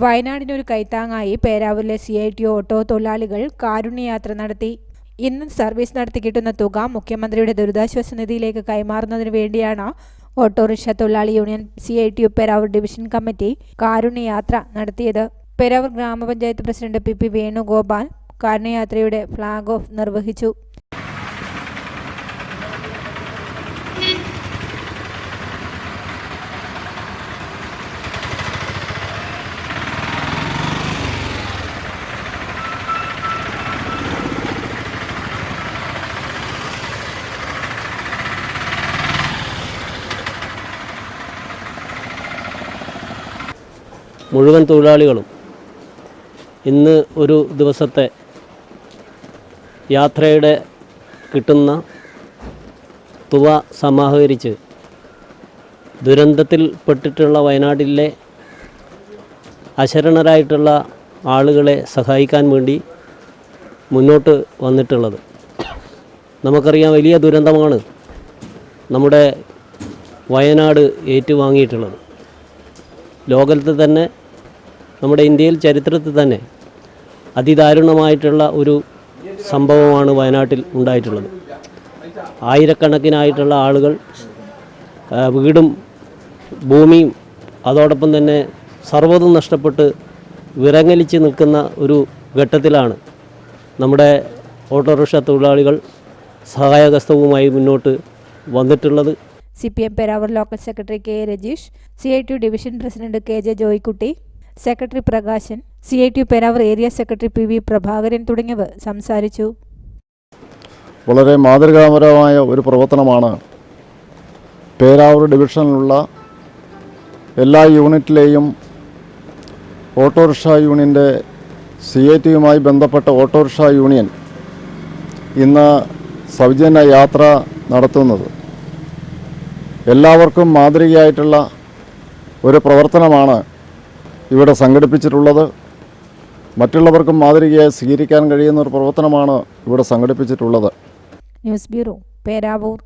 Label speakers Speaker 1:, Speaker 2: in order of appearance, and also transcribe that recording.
Speaker 1: വയനാടിനൊരു കൈത്താങ്ങായി പേരാവൂരിലെ C I T auto തൊഴിലാളികൾ കാരുണ്യയാത്ര നടത്തി. ഇന്ന് സർവീസ് നടത്തി കിട്ടുന്ന തുക മുഖ്യമന്ത്രിയുടെ ദുരിതാശ്വാസ നിധിയിലേക്ക് കൈമാറുന്നതിന് വേണ്ടിയാണ് ഓട്ടോറിക്ഷ തൊഴിലാളി union C I T Peravoor division committee കാരുണ്യയാത്ര നടത്തിയത്. പേരാവൂർ ഗ്രാമപഞ്ചായത്ത് പ്രസിഡന്റ് പി പി വേണുഗോപാൽ കാരുണ്യയാത്രയുടെ ഫ്ളാഗ് ഓഫ് നിർവഹിച്ചു.
Speaker 2: മുഴുവൻ തൊഴിലാളികളും ഇന്ന് ഒരു ദിവസത്തെ യാത്രയുടെ കിട്ടുന്ന തുക സമാഹരിച്ച് ദുരന്തത്തിൽ പെട്ടിട്ടുള്ള വയനാട്ടിലെ അശരണരായിട്ടുള്ള ആളുകളെ സഹായിക്കാൻ വേണ്ടി മുന്നോട്ട് വന്നിട്ടുള്ളത്. നമുക്കറിയാം വലിയ ദുരന്തമാണ് നമ്മുടെ വയനാട് ഏറ്റുവാങ്ങിയിട്ടുള്ളത്. ലോകത്തിൽ തന്നെ നമ്മുടെ ഇന്ത്യയിൽ ചരിത്രത്തിൽ തന്നെ അതിദാരുണമായിട്ടുള്ള ഒരു സംഭവമാണ് വയനാട്ടിൽ ഉണ്ടായിട്ടുള്ളത്. ആയിരക്കണക്കിനായിട്ടുള്ള ആളുകൾ വീടും ഭൂമിയും അതോടൊപ്പം തന്നെ സർവതും നഷ്ടപ്പെട്ട് വിറങ്ങലിച്ച് നിൽക്കുന്ന ഒരു ഘട്ടത്തിലാണ് നമ്മുടെ ഓട്ടോറിക്ഷ തൊഴിലാളികൾ സഹായഹസ്തവുമായി മുന്നോട്ട് വന്നിട്ടുള്ളത്.
Speaker 1: C P M Peravoor local secretary K Rajeesh C I T division president K J Joykutty secretary Prakashan C I T Peravoor area secretary P V Prabhakaran തുടങ്ങിയവർ സംസാരിച്ചു.
Speaker 3: വളരെ മാതൃകാപരമായ ഒരു പ്രവർത്തനമാണ് പേരാവൂർ ഡിവിഷനിലുള്ള എല്ലാ യൂണിറ്റിലെയും ഓട്ടോറിക്ഷ യൂണിയന്റെ സി ഐ ടിയുമായി ബന്ധപ്പെട്ട ഓട്ടോറിക്ഷ യൂണിയൻ ഇന്ന് സൗജന്യ യാത്ര നടത്തുന്നത്. എല്ലാവർക്കും മാതൃകയായിട്ടുള്ള ഒരു പ്രവർത്തനമാണ് ഇവിടെ സംഘടിപ്പിച്ചിട്ടുള്ളത് മറ്റുള്ളവർക്കും മാതൃകയായി സ്വീകരിക്കാൻ കഴിയുന്ന ഒരു പ്രവർത്തനമാണ് ഇവിടെ സംഘടിപ്പിച്ചിട്ടുള്ളത്.
Speaker 1: News bureau Peravoor.